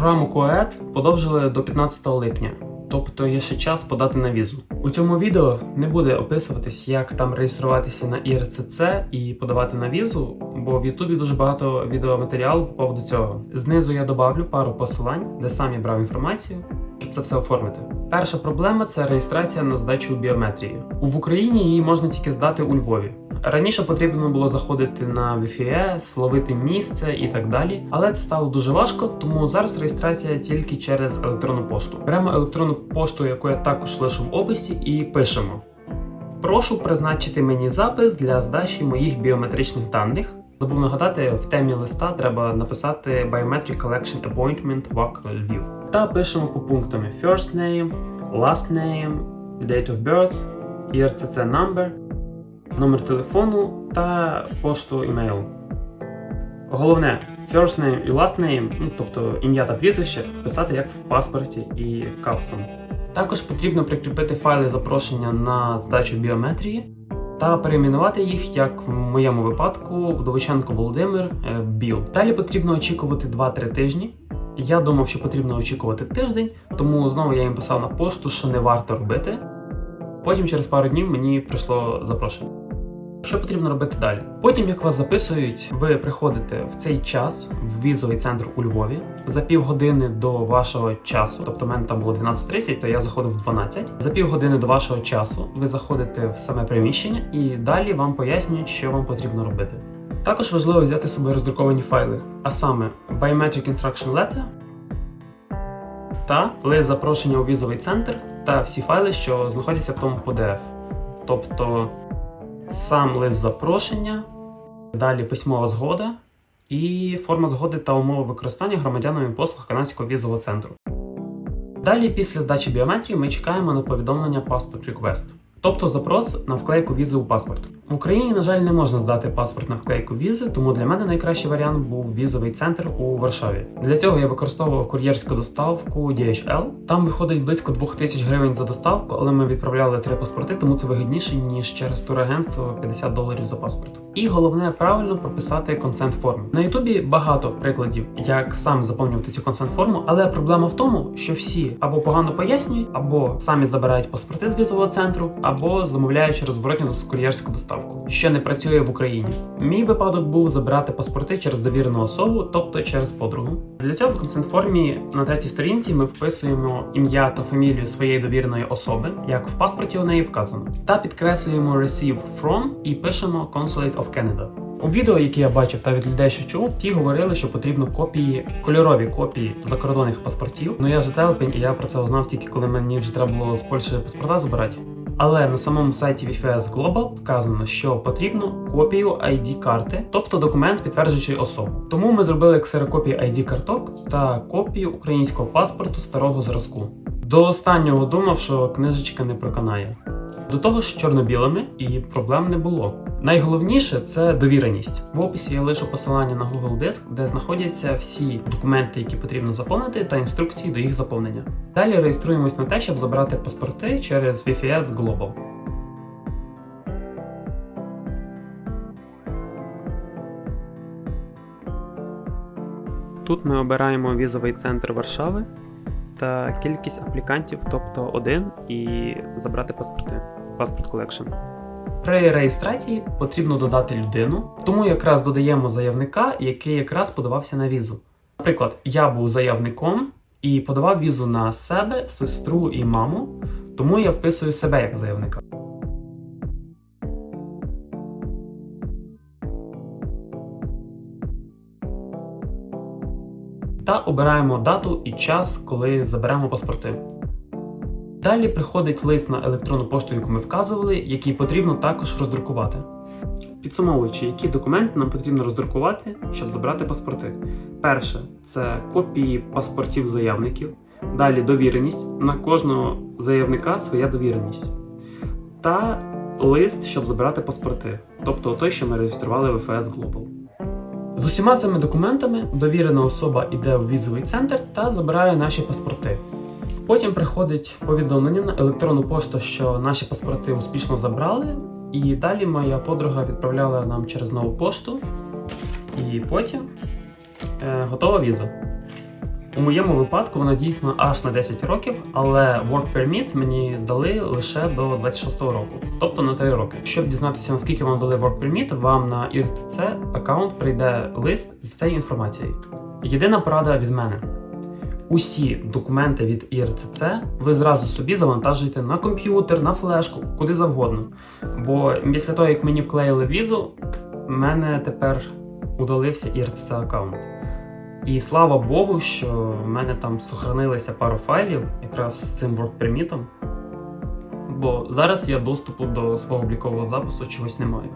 Програму КОЕД подовжили до 15 липня, тобто є ще час подати на візу. У цьому відео не буде описуватись, як там реєструватися на ІРЦЦ і подавати на візу, бо в Ютубі дуже багато відеоматеріалу по поводу цього. Знизу я добавлю пару посилань, де сам я брав інформацію, щоб це все оформити. Перша проблема це реєстрація на здачу біометрії. В Україні її можна тільки здати у Львові. Раніше потрібно було заходити на VFS, ловити місце і так далі, але це стало дуже важко, тому зараз реєстрація тільки через електронну пошту. Беремо електронну пошту, яку я також лишу в описі, і пишемо: Прошу призначити мені запис для здачі моїх біометричних даних. Забув нагадати, в темі листа треба написати Biometric Collection Appointment ВАК Львів. Та пишемо по пунктам First name, Last name, Date of birth, IRCC number, номер телефону та пошту імейл. Головне, first name і last name, ну, тобто ім'я та прізвище, писати як в паспорті і капсом. Також потрібно прикріпити файли запрошення на здачу біометрії та перейменувати їх, як в моєму випадку, Вдовиченко Володимир е, Біл. Далі потрібно очікувати 2-3 тижні. Я думав, що потрібно очікувати тиждень, тому знову я їм писав на пошту, що не варто робити. Потім через пару днів мені прийшло запрошення. Що потрібно робити далі? Потім, як вас записують, ви приходите в цей час в візовий центр у Львові за півгодини до вашого часу, тобто в мене там було 12.30, то я заходив в 12. За півгодини до вашого часу ви заходите в саме приміщення і далі вам пояснюють, що вам потрібно робити. Також важливо взяти з собою роздруковані файли, а саме Biometric Instruction Letter та лист запрошення у візовий центр та всі файли, що знаходяться в тому PDF. Тобто сам лист запрошення, далі письмова згода і форма згоди та умови використання громадянами послуг канадського візового центру. Далі, після здачі біометрії, ми чекаємо на повідомлення Passport Request, тобто запрос на вклейку візи у паспорт. В Україні, на жаль, не можна здати паспорт на вклейку візи, тому для мене найкращий варіант був візовий центр у Варшаві. Для цього я використовував кур'єрську доставку DHL. Там виходить близько 2000 гривень за доставку, але ми відправляли три паспорти, тому це вигідніше ніж через турагентство 50 доларів за паспорт. І головне правильно прописати консент форму. На Ютубі багато прикладів, як сам заповнювати цю консент форму, але проблема в тому, що всі або погано пояснюють, або самі забирають паспорти з візового центру, або замовляють через зворотню кур'єрську доставку, що не працює в Україні. Мій випадок був забирати паспорти через довірену особу, тобто через подругу. Для цього в консент формі на третій сторінці ми вписуємо ім'я та фамілію своєї довіреної особи, як в паспорті у неї вказано, та підкреслюємо receive from і пишемо Consulate of Canada. У відео, які я бачив та від людей, що чув, ті говорили, що потрібно копії, кольорові копії закордонних паспортів. Ну я же телепень, і я про це узнав тільки коли мені вже треба було з Польщі паспорта забирати. Але на самому сайті VFS Global сказано, що потрібно копію ID карти, тобто документ, підтверджуючий особу. Тому ми зробили ксерокопії ID карток та копію українського паспорту старого зразку. До останнього думав, що книжечка не проканає. До того ж чорно-білими і проблем не було. Найголовніше це довіреність. В описі я лишу посилання на Google Диск, де знаходяться всі документи, які потрібно заповнити, та інструкції до їх заповнення. Далі реєструємось на те, щоб забрати паспорти через VFS Global. Тут ми обираємо візовий центр Варшави та кількість аплікантів, тобто один, і забрати паспорти. Паспорт колекшн. При реєстрації потрібно додати людину, тому якраз додаємо заявника, який якраз подавався на візу. Наприклад, я був заявником і подавав візу на себе, сестру і маму, тому я вписую себе як заявника. Та обираємо дату і час, коли заберемо паспорти. Далі приходить лист на електронну пошту, яку ми вказували, який потрібно також роздрукувати. Підсумовуючи, які документи нам потрібно роздрукувати, щоб забрати паспорти. Перше це копії паспортів заявників, далі довіреність. На кожного заявника своя довіреність. Та лист, щоб забирати паспорти, тобто той, що ми реєстрували в FS Global. З усіма цими документами довірена особа йде в візовий центр та забирає наші паспорти. Потім приходить повідомлення на електронну пошту, що наші паспорти успішно забрали, і далі моя подруга відправляла нам через нову пошту, і потім е, готова віза. У моєму випадку вона дійсно аж на 10 років, але Work Permit мені дали лише до 26-го року, тобто на 3 роки. Щоб дізнатися, наскільки вам дали Work Permit, вам на IRTC аккаунт прийде лист з цією інформацією. Єдина порада від мене. Усі документи від IRCC ви зразу собі завантажуєте на комп'ютер, на флешку, куди завгодно. Бо після того, як мені вклеїли візу, в мене тепер удалився IRCC аккаунт. І слава Богу, що в мене там сохранилися пару файлів якраз з цим work permit, бо зараз я доступу до свого облікового запису чогось не маю.